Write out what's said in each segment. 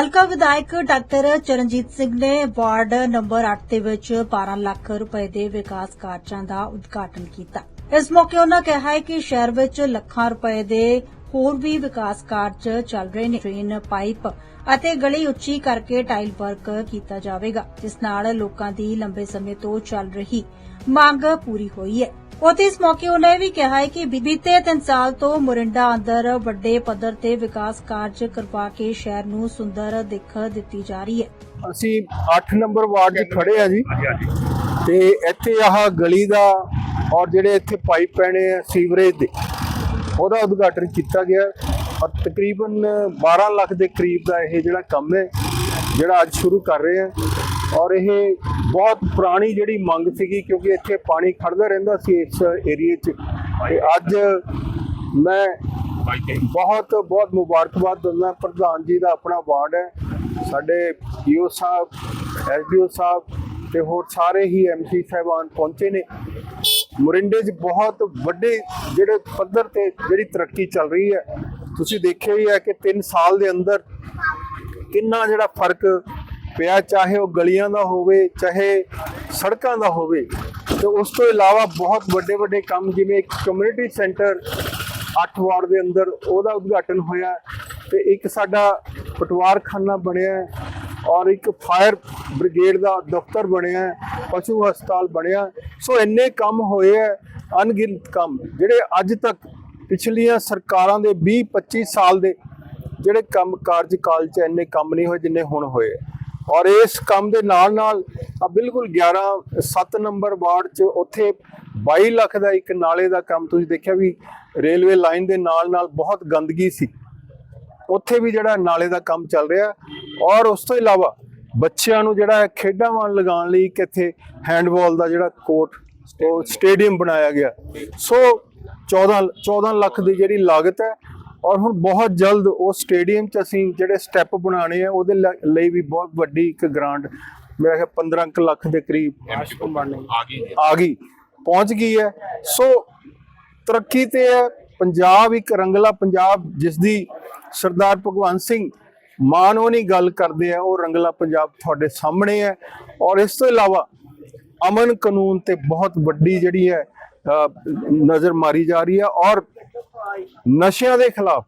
ਹਲਕਾ ਵਿਧਾਇਕ ਡਾਕਟਰ ਚਰਨਜੀਤ ਸਿੰਘ ਨੇ ਵਾਰਡ ਨੰਬਰ 8 ਦੇ ਵਿੱਚ 12 ਲੱਖ ਰੁਪਏ ਦੇ ਵਿਕਾਸ ਕਾਰਜਾਂ ਦਾ ਉਦਘਾਟਨ ਕੀਤਾ। ਇਸ ਮੌਕੇ ਉਹਨਾਂ ਕਿਹਾ ਹੈ ਕਿ ਸ਼ਹਿਰ ਵਿੱਚ ਲੱਖਾਂ ਰੁਪਏ ਦੇ ਹੋਰ ਵੀ ਵਿਕਾਸ ਕਾਰਜ ਚੱਲ ਰਹੇ ਨੇ। ਟ੍ਰੇਨ ਪਾਈਪ ਅਤੇ ਗਲੀ ਉੱਚੀ ਕਰਕੇ ਟਾਈਲ ਵਰਕ ਕੀਤਾ ਜਾਵੇਗਾ ਜਿਸ ਨਾਲ ਲੋਕਾਂ ਦੀ ਲੰਬੇ ਸਮੇਂ ਤੋਂ ਚੱਲ ਰਹੀ ਮੰਗ ਪੂਰੀ ਹੋਈ ਹੈ। ਉਤੇ ਇਸ ਮੌਕੇ ਉਹਨਾਂ ਵੀ ਕਿਹਾ ਹੈ ਕਿ ਬੀਤੇ 3 ਸਾਲ ਤੋਂ ਮੁਰਿੰਡਾ ਅੰਦਰ ਵੱਡੇ ਪੱਧਰ ਤੇ ਵਿਕਾਸ ਕਾਰਜ ਕਰਵਾ ਕੇ ਸ਼ਹਿਰ ਨੂੰ ਸੁੰਦਰ ਦਿੱਖ ਦਿੱਤੀ ਜਾ ਰਹੀ ਹੈ। ਅਸੀਂ 8 ਨੰਬਰ ਵਾਰਡ 'ਚ ਖੜੇ ਆ ਜੀ। ਤੇ ਇੱਥੇ ਆਹ ਗਲੀ ਦਾ ਔਰ ਜਿਹੜੇ ਇੱਥੇ ਪਾਈਪ ਪੈਣੇ ਆ ਸੀਵਰੇਜ ਦੇ ਉਹਦਾ ਉਦਘਾਟਨ ਕੀਤਾ ਗਿਆ ਔਰ ਤਕਰੀਬਨ 12 ਲੱਖ ਦੇ ਕਰੀਬ ਦਾ ਇਹ ਜਿਹੜਾ ਕੰਮ ਹੈ, ਜਿਹੜਾ ਅੱਜ ਸ਼ੁਰੂ ਕਰ ਰਹੇ ਆ ਔਰ ਇਹ ਬਹੁਤ ਪੁਰਾਣੀ ਜਿਹੜੀ ਮੰਗ ਸੀਗੀ, ਕਿਉਂਕਿ ਇੱਥੇ ਪਾਣੀ ਖੜਦਾ ਰਹਿੰਦਾ ਸੀ ਇਸ ਏਰੀਏ 'ਚ। ਤੇ ਅੱਜ ਮੈਂ ਬਹੁਤ ਬਹੁਤ ਮੁਬਾਰਕਬਾਦ ਦਿੰਦਾ, ਪ੍ਰਧਾਨ ਜੀ ਦਾ ਆਪਣਾ ਵਾਰਡ ਹੈ। ਸਾਡੇ ਈਓ ਸਾਹਿਬ, ਐਸਡੀਓ ਸਾਹਿਬ ਤੇ ਹੋਰ ਸਾਰੇ ਹੀ ਐਮਸੀ ਸਾਹਿਬਾਨ ਪਹੁੰਚੇ ਨੇ। ਮੋਰਿੰਡੇ 'ਚ ਬਹੁਤ ਵੱਡੇ ਜਿਹੜੇ ਪੱਧਰ ਤੇ ਜਿਹੜੀ ਤਰੱਕੀ ਚੱਲ ਰਹੀ ਹੈ। ਤੁਸੀਂ ਦੇਖਿਆ ਹੀ ਹੈ ਕਿ 3 ਸਾਲ ਦੇ ਅੰਦਰ ਕਿੰਨਾ ਜਿਹੜਾ ਫ਼ਰਕ ਪਿਆ, ਚਾਹੇ ਉਹ ਗਲੀਆਂ ਦਾ ਹੋਵੇ, ਚਾਹੇ ਸੜਕਾਂ ਦਾ ਹੋਵੇ। ਤੇ ਉਸ ਤੋਂ ਇਲਾਵਾ ਬਹੁਤ ਵੱਡੇ ਵੱਡੇ ਕੰਮ, ਜਿਵੇਂ ਇੱਕ ਕਮਿਊਨਿਟੀ ਸੈਂਟਰ 8 ਵਾਰਡ ਦੇ ਅੰਦਰ ਉਹਦਾ ਉਦਘਾਟਨ ਹੋਇਆ। ਤੇ ਇੱਕ ਸਾਡਾ ਪਟਵਾਰਖਾਨਾ ਬਣਿਆ। ਔਰ ਇੱਕ ਫਾਇਰ ਬ੍ਰਿਗੇਡ ਦਾ ਦਫ਼ਤਰ ਬਣਿਆ ਪਸ਼ੂ ਹਸਪਤਾਲ ਬਣਿਆ ਸੋ ਇੰਨੇ ਕੰਮ ਹੋਏ ਹੈ, ਅਣਗਿਣਤ ਕੰਮ, ਜਿਹੜੇ ਅੱਜ ਤੱਕ ਪਿਛਲੀਆਂ ਸਰਕਾਰਾਂ ਦੇ 20 25 ਸਾਲ ਦੇ ਜਿਹੜੇ ਕੰਮ ਕਾਰਜਕਾਲ ਚ ਇੰਨੇ ਕੰਮ ਨਹੀਂ ਹੋਏ ਜਿੰਨੇ ਹੁਣ ਹੋਏ ਔਰ ਇਸ ਕੰਮ ਦੇ ਨਾਲ ਨਾਲ ਆ ਬਿਲਕੁਲ 11 7 ਨੰਬਰ ਵਾਰਡ ਚ ਉੱਥੇ 22 ਲੱਖ ਦਾ ਇੱਕ ਨਾਲੇ ਦਾ ਕੰਮ ਤੁਸੀਂ ਦੇਖਿਆ ਵੀ ਰੇਲਵੇ ਲਾਈਨ ਦੇ ਨਾਲ ਨਾਲ ਬਹੁਤ ਗੰਦਗੀ ਸੀ। ਉੱਥੇ ਵੀ ਜਿਹੜਾ ਨਾਲੇ ਦਾ ਕੰਮ ਚੱਲ ਰਿਹਾ ਔਰ ਉਸ ਤੋਂ ਇਲਾਵਾ ਬੱਚਿਆਂ ਨੂੰ ਜਿਹੜਾ ਹੈ ਖੇਡਾਂ ਵਾਲ ਲਗਾਉਣ ਲਈ ਇੱਕ ਇੱਥੇ ਹੈਂਡਬਾਲ ਦਾ ਜਿਹੜਾ ਕੋਰਟ ਉਹ ਸਟੇਡੀਅਮ ਬਣਾਇਆ ਗਿਆ ਸੋ 14 14 ਲੱਖ ਦੀ ਜਿਹੜੀ ਲਾਗਤ ਹੈ ਔਰ ਹੁਣ ਬਹੁਤ ਜਲਦ ਉਹ ਸਟੇਡੀਅਮ 'ਚ ਅਸੀਂ ਜਿਹੜੇ ਸਟੈਪ ਬਣਾਉਣੇ ਆ ਉਹਦੇ ਲ- ਲਈ ਵੀ ਬਹੁਤ ਵੱਡੀ ਇੱਕ ਗ੍ਰਾਂਟ ਮੇਰਾ ਖਿਆਲ 15 ਕੁ ਲੱਖ ਦੇ ਕਰੀਬ ਆ ਗਈ ਜੀ। ਆ ਗਈ ਪਹੁੰਚ ਗਈ ਹੈ ਸੋ ਤਰੱਕੀ ਤੇ ਹੈ ਪੰਜਾਬ ਇੱਕ ਰੰਗਲਾ ਪੰਜਾਬ ਜਿਸ ਦੀ ਸਰਦਾਰ ਭਗਵੰਤ ਸਿੰਘ ਮਾਣ ਉਹ ਨਹੀਂ ਗੱਲ ਕਰਦੇ ਆ, ਉਹ ਰੰਗਲਾ ਪੰਜਾਬ ਤੁਹਾਡੇ ਸਾਹਮਣੇ ਹੈ। ਔਰ ਇਸ ਤੋਂ ਇਲਾਵਾ ਅਮਨ ਕਾਨੂੰਨ ਤੇ ਬਹੁਤ ਵੱਡੀ ਜਿਹੜੀ ਹੈ ਨਜ਼ਰ ਮਾਰੀ ਜਾ ਰਹੀ ਹੈ। ਔਰ ਨਸ਼ਿਆਂ ਦੇ ਖਿਲਾਫ,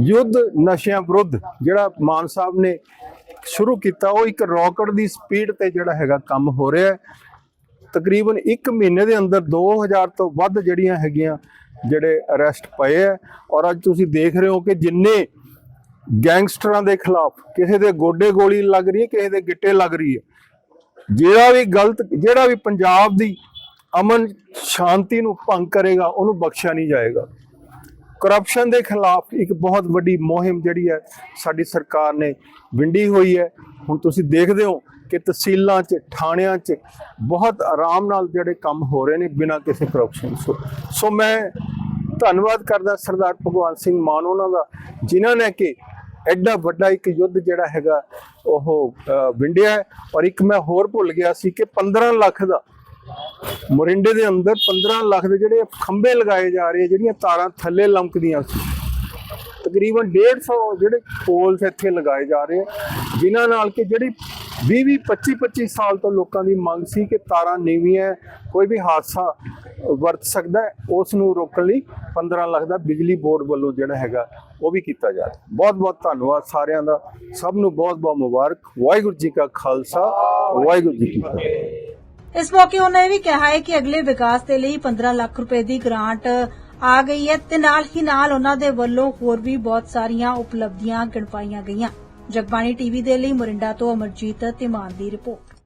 ਯੁੱਧ ਨਸ਼ਿਆਂ ਵਿਰੁੱਧ ਜਿਹੜਾ ਮਾਨ ਸਾਹਿਬ ਨੇ ਸ਼ੁਰੂ ਕੀਤਾ, ਉਹ ਇੱਕ ਰੌਕਟ ਦੀ ਸਪੀਡ ਤੇ ਜਿਹੜਾ ਹੈਗਾ ਕੰਮ ਹੋ ਰਿਹਾ ਹੈ। ਤਕਰੀਬਨ 1 ਮਹੀਨੇ ਦੇ ਅੰਦਰ 2000 ਤੋਂ ਵੱਧ ਜਿਹੜੀਆਂ ਹੈਗੀਆਂ ਜਿਹੜੇ ਅਰੈਸਟ ਪਏ ਆ ਔਰ ਅੱਜ ਤੁਸੀਂ ਦੇਖ ਰਹੇ ਹੋ ਕਿ ਜਿੰਨੇ ਗੈਂਗਸਟਰਾਂ ਦੇ ਖਿਲਾਫ, ਕਿਸੇ ਦੇ ਗੋਡੇ ਗੋਲੀ ਲੱਗ ਰਹੀ ਹੈ, ਕਿਸੇ ਦੇ ਗਿੱਟੇ ਲੱਗ ਰਹੀ ਹੈ। ਜਿਹੜਾ ਵੀ ਗਲਤ, ਜਿਹੜਾ ਵੀ ਪੰਜਾਬ ਦੀ ਅਮਨ ਸ਼ਾਂਤੀ ਨੂੰ ਭੰਗ ਕਰੇਗਾ, ਉਹਨੂੰ ਬਖਸ਼ਿਆ ਨਹੀਂ ਜਾਏਗਾ। ਕਰਪਸ਼ਨ ਦੇ ਖਿਲਾਫ ਇੱਕ ਬਹੁਤ ਵੱਡੀ ਮੁਹਿੰਮ ਜਿਹੜੀ ਹੈ, ਸਾਡੀ ਸਰਕਾਰ ਨੇ ਵਿੰਡੀ ਹੋਈ ਹੈ। ਹੁਣ ਤੁਸੀਂ ਦੇਖਦੇ ਹੋ ਕਿ ਤਹਿਸੀਲਾਂ 'ਚ, ਥਾਣਿਆਂ 'ਚ ਬਹੁਤ ਆਰਾਮ ਨਾਲ ਜਿਹੜੇ ਕੰਮ ਹੋ ਰਹੇ ਨੇ ਬਿਨਾਂ ਕਿਸੇ ਕਰਪਸ਼ਨ ਸੋ ਸੋ ਮੈਂ ਧੰਨਵਾਦ ਕਰਦਾ ਸਰਦਾਰ ਭਗਵੰਤ ਸਿੰਘ ਮਾਨ ਉਹਨਾਂ ਦਾ, ਜਿਨ੍ਹਾਂ ਨੇ ਕਿ ਐਡਾ ਵੱਡਾ ਇੱਕ ਯੁੱਧ ਜਿਹੜਾ ਹੈਗਾ, ਉਹ ਵਿੰਡਿਆ ਔਰ ਇੱਕ ਮੈਂ ਹੋਰ ਭੁੱਲ ਗਿਆ ਸੀ ਕਿ 15 ਲੱਖ ਦਾ ਮੋਰਿੰਡੇ ਦੇ ਅੰਦਰ 15 ਲੱਖ ਦੇ ਜਿਹੜੇ ਖੰਭੇ ਲਗਾਏ ਜਾ ਰਹੇ ਜਿਹੜੀਆਂ ਤਾਰਾਂ ਥੱਲੇ ਲੰਕਦੀਆਂ ਸੀ। ਤਕਰੀਬਨ 150 ਜਿਹੜੇ ਪੋਲਸ ਇੱਥੇ ਲਗਾਏ ਜਾ ਰਹੇ ਆ, ਜਿਨ੍ਹਾਂ ਨਾਲ ਕਿ ਜਿਹੜੀ 20 20 25 25 ਸਾਲ ਤੋਂ ਲੋਕਾਂ ਦੀ ਮੰਗ ਸੀ ਕਿ ਤਾਰਾਂ ਨੀਵੀਆਂ ਕੋਈ ਵੀ ਹਾਦਸਾ ਵਰਤ ਸਕਦਾ ਉਸ ਨੂੰ ਰੋਕਣ ਲਈ 15 ਲੱਖ ਦਾ ਬਿਜਲੀ ਬੋਰਡ ਵੱਲੋਂ ਜਿਹੜਾ ਹੈਗਾ, ਉਹ ਵੀ ਕੀਤਾ ਜਾ ਰਿਹਾ। ਬਹੁਤ ਬਹੁਤ ਧੰਨਵਾਦ ਸਾਰਿਆਂ ਦਾ। ਸਭ ਨੂੰ ਬਹੁਤ ਬਹੁਤ ਮੁਬਾਰਕ। ਵਾਹਿਗੁਰੂ ਜੀ ਕਾ ਖਾਲਸਾ, ਵਾਹਿਗੁਰੂ ਜੀ ਕੀ ਫਤਿਹ। ਇਸ ਮੌਕੇ ਉਹਨਾਂ ਇਹ ਵੀ ਕਿਹਾ ਹੈ ਕਿ ਅਗਲੇ ਵਿਕਾਸ ਦੇ ਲਈ 15 ਲੱਖ ਰੁਪਏ ਦੀ ਗ੍ਰਾਂਟ ਆ ਗਈ ਹੈ ਤੇ ਨਾਲ ਹੀ ਨਾਲ ਉਹਨਾਂ ਦੇ ਵੱਲੋਂ ਹੋਰ ਵੀ ਬਹੁਤ ਸਾਰੀਆਂ ਉਪਲਬਧੀਆਂ ਗਿਣਵਾਈਆਂ ਗਈਆਂ। ਜਗਬਾਣੀ ਟੀਵੀ ਦੇ ਲਈ ਮੋਰਿੰਡਾ ਤੋਂ ਅਮਰਜੀਤ ਤਿਮਾਨ ਦੀ ਰਿਪੋਰਟ।